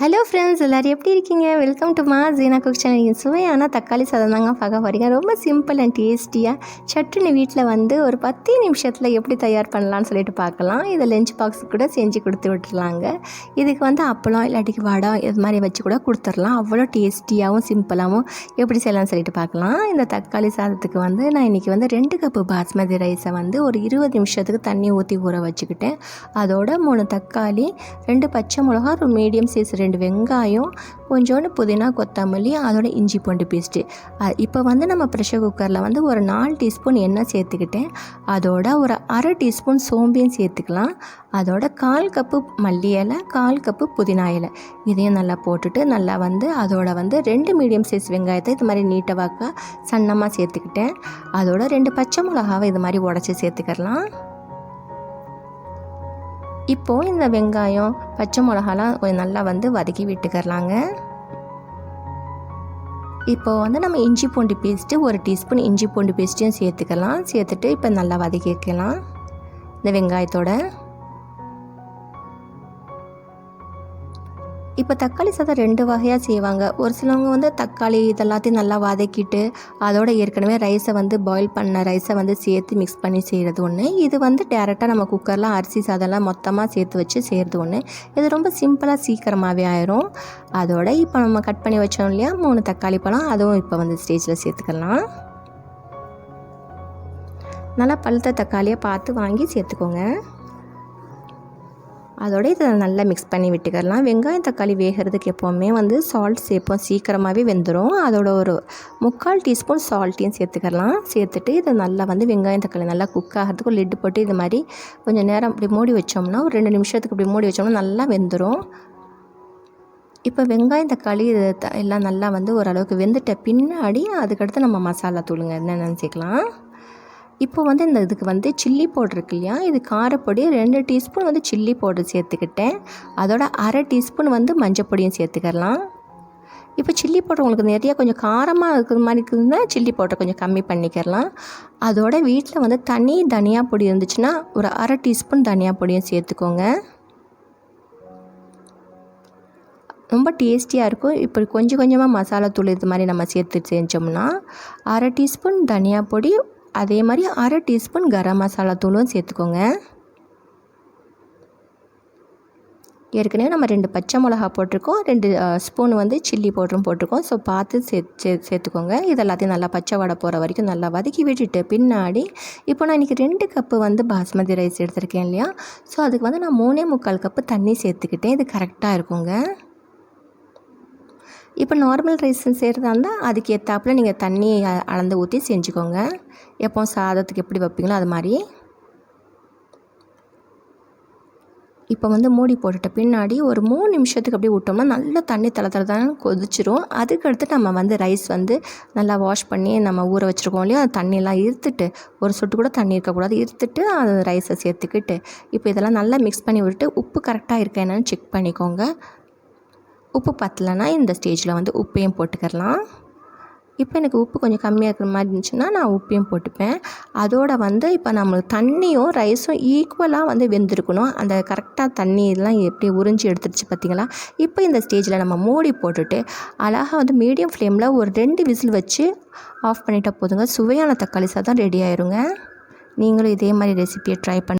Hello friends எல்லோரும் எப்படி இருக்கீங்க? வெல்கம் டு மா ஜீனா குக் சேனல் சுவையான தக்காளி சாதம் தாங்க பார்க்க போகிறீங்க ரொம்ப சிம்பிள் அண்ட் டேஸ்டியாக சட்டுன்னு வீட்டில் வந்து ஒரு பத்து நிமிஷத்தில் எப்படி தயார் பண்ணலான்னு சொல்லிட்டு பார்க்கலாம். இதை லஞ்ச் பாக்ஸ் கூட செஞ்சு கொடுத்து விட்டுருலாங்க இதுக்கு வந்து அப்பளம் இல்லாட்டிக்கு வடம் இது மாதிரி வச்சு கூட கொடுத்துடலாம். அவ்வளோ டேஸ்டியாகவும் சிம்பிளாகவும் எப்படி செய்யலாம்னு சொல்லிட்டு பார்க்கலாம். இந்த தக்காளி சாதத்துக்கு வந்து நான் இன்றைக்கி வந்து ரெண்டு கப்பு பாஸ்மதி ரைஸை வந்து ஒரு இருபது நிமிஷத்துக்கு தண்ணி ஊற்றி ஊற வச்சுக்கிட்டேன். அதோட மூணு தக்காளி ரெண்டு பச்சை மிளகா ஒரு மீடியம் சைஸ் ரெண்டு வெங்காயம் கொஞ்சோண்டு புதினா கொத்தமல்லி அதோட இஞ்சி பூண்டு பேஸ்ட்டு இப்போ வந்து நம்ம ப்ரெஷர் குக்கரில் வந்து ஒரு நாலு டீஸ்பூன் எண்ணெய் சேர்த்துக்கிட்டேன். அதோட ஒரு அரை டீஸ்பூன் சோம்பியும் சேர்த்துக்கலாம். அதோட கால் கப்பு மல்லி இலை கால் கப்பு புதினா இலை. இதையும் நல்லா போட்டுட்டு நல்லா வந்து அதோட வந்து ரெண்டு மீடியம் சைஸ் வெங்காயத்தை இது மாதிரி நீட்டவாக்க சன்னமாக சேர்த்துக்கிட்டேன். அதோட ரெண்டு பச்சை மிளகாவை இது மாதிரி உடச்சி சேர்த்துக்கலாம் இப்போது இந்த வெங்காயம் பச்சை மிளகாலாம் கொஞ்சம் நல்லா வந்து வதக்கி விட்டுக்கிறலாங்க. இப்போது வந்து நம்ம இஞ்சி பூண்டு பேஸ்ட்டு ஒரு டீஸ்பூன் இஞ்சி பூண்டு பேஸ்ட்டையும் சேர்த்துக்கலாம். சேர்த்துட்டு இப்போ நல்லா வதக்கிக்கலாம் இந்த வெங்காயத்தோட. இப்போ தக்காளி சாதம் ரெண்டு வகையாக செய்வாங்க. ஒரு சிலவங்க வந்து தக்காளி இதெல்லாத்தையும் நல்லா வதக்கிட்டு அதோட ஏற்கனவே ரைஸை வந்து பாயில் பண்ண ரைஸை வந்து சேர்த்து மிக்ஸ் பண்ணி செய்கிறது ஒன்று இது வந்து டேரெக்டாக நம்ம குக்கரில் அரிசி சாதம்லாம் மொத்தமாக சேர்த்து வச்சு செய்கிறது ஒன்று இது ரொம்ப சிம்பிளாக சீக்கிரமாகவே ஆயிரும். அதோட இப்போ நம்ம கட் பண்ணி வச்சோம் இல்லையா மூணு தக்காளி பழம். அதுவும் இப்போ வந்து ஸ்டேஜில் சேர்த்துக்கலாம். நல்லா பழுத்த தக்காளியை பார்த்து வாங்கி சேர்த்துக்கோங்க. அதோட இதை நல்லா மிக்ஸ் பண்ணி விட்டுக்கலாம். வெங்காயம் தக்காளி வேகிறதுக்கு எப்போவுமே வந்து சால்ட் சேர்ப்போம். சீக்கிரமாகவே வெந்துடும் அதோட ஒரு முக்கால் டீஸ்பூன் சால்ட்டையும் சேர்த்துக்கலாம். சேர்த்துட்டு இதை நல்லா வந்து வெங்காயம் தக்காளி நல்லா குக் ஆகிறதுக்கு லிட்டு போட்டு இது மாதிரி கொஞ்சம் நேரம் அப்படி மூடி வச்சோம்னா ஒரு ரெண்டு நிமிஷத்துக்கு இப்படி மூடி வச்சோம்னா நல்லா வெந்துடும் இப்போ வெங்காயம் தக்காளி இது எல்லாம் நல்லா வந்து ஓரளவுக்கு வெந்துட்ட பின்னாடி அதுக்கடுத்து நம்ம மசாலா தூளுங்க. என்னென்னு சேர்க்கலாம். இப்போ வந்து இந்த இதுக்கு வந்து சில்லி பவுடர் இருக்கு இல்லையா? இது காரப்பொடி ரெண்டு டீஸ்பூன் வந்து சில்லி பவுடர் சேர்த்துக்கிட்டேன். அதோட அரை டீஸ்பூன் வந்து மஞ்சள் பொடியும் சேர்த்துக்கலாம். இப்போ சில்லி பவுடர் உங்களுக்கு நிறையா கொஞ்சம் காரமாக இருக்கிற மாதிரி இருக்குதுன்னா சில்லி பவுடர் கொஞ்சம் கம்மி பண்ணிக்கிறலாம் அதோட வீட்டில் வந்து தனி தனியா பொடி இருந்துச்சுன்னா ஒரு அரை டீஸ்பூன் தனியா பொடியும் சேர்த்துக்கோங்க. ரொம்ப டேஸ்டியாக இருக்கும். இப்போ கொஞ்சம் கொஞ்சமாக மசாலா தூள் இது மாதிரி நம்ம சேர்த்து செஞ்சோம்னா அரை டீஸ்பூன் தனியா பொடி அதே மாதிரி அரை டீஸ்பூன் கரம் மசாலா தூளும் சேர்த்துக்கோங்க. ஏற்கனவே நம்ம ரெண்டு பச்சை மிளகா போட்டிருக்கோம் ரெண்டு ஸ்பூன் வந்து சில்லி பவுடரும் போட்டிருக்கோம். ஸோ பார்த்து சே சே சேர்த்துக்கோங்க. இது எல்லாத்தையும் நல்லா பச்சை வடை போகிற வரைக்கும் நல்லா வதக்கி விட்டுட்டு பின்னாடி இப்போ நான் இன்றைக்கி ரெண்டு கப்பு வந்து பாஸ்மதி ரைஸ் எடுத்திருக்கேன் இல்லையா? ஸோ அதுக்கு வந்து நான் மூணே முக்கால் கப்பு தண்ணி சேர்த்துக்கிட்டேன். இது கரெக்டாக இருக்குங்க. இப்போ நார்மல் ரைஸ் செய்கிறதா இருந்தால் அதுக்கு ஏற்றாப்புல நீங்கள் தண்ணி அளந்து ஊற்றி செஞ்சுக்கோங்க. எப்போ சாதத்துக்கு எப்படி வைப்பீங்களோ அது மாதிரி. இப்போ வந்து மூடி போட்டுட்ட பின்னாடி ஒரு மூணு நிமிஷத்துக்கு அப்படியே விட்டோம்னா நல்லா தண்ணி தலை தலை தான் கொதிச்சிரும். அதுக்கடுத்து நம்ம வந்து ரைஸ் வந்து நல்லா வாஷ் பண்ணி நம்ம ஊற வச்சுருக்கோம் இல்லையா? அந்த தண்ணியெல்லாம் இருத்துட்டு ஒரு சொட்டு கூட தண்ணி இருக்கக்கூடாது. இருத்துட்டு அந்த ரைஸை சேர்த்துக்கிட்டு இப்போ இதெல்லாம் நல்லா மிக்ஸ் பண்ணி விட்டுட்டு உப்பு கரெக்டாக இருக்கா என்னென்னு செக் பண்ணிக்கோங்க. உப்பு பத்தலைன்னா இந்த ஸ்டேஜில் வந்து உப்பையும் போட்டுக்கிறலாம். இப்போ எனக்கு உப்பு கொஞ்சம் கம்மியாக இருக்கிற மாதிரி இருந்துச்சுன்னா நான் உப்பையும் போட்டுப்பேன். அதோடு வந்து இப்போ நம்மளுக்கு தண்ணியும் ரைஸும் ஈக்குவலாக வந்து வெந்திருக்கணும். அந்த கரெக்டாக தண்ணி இதெல்லாம் எப்படி உறிஞ்சி எடுத்துருச்சு பார்த்திங்களா? இப்போ இந்த ஸ்டேஜில் நம்ம மூடி போட்டுட்டு அழகாக வந்து மீடியம் ஃப்ளேமில் ஒரு ரெண்டு விசில் வச்சு ஆஃப் பண்ணிட்டால் போதுங்க. சுவையான தக்காளி சாதம் ரெடி ஆயிருங்க. நீங்களும் இதே மாதிரி ரெசிபியை ட்ரை பண்ணி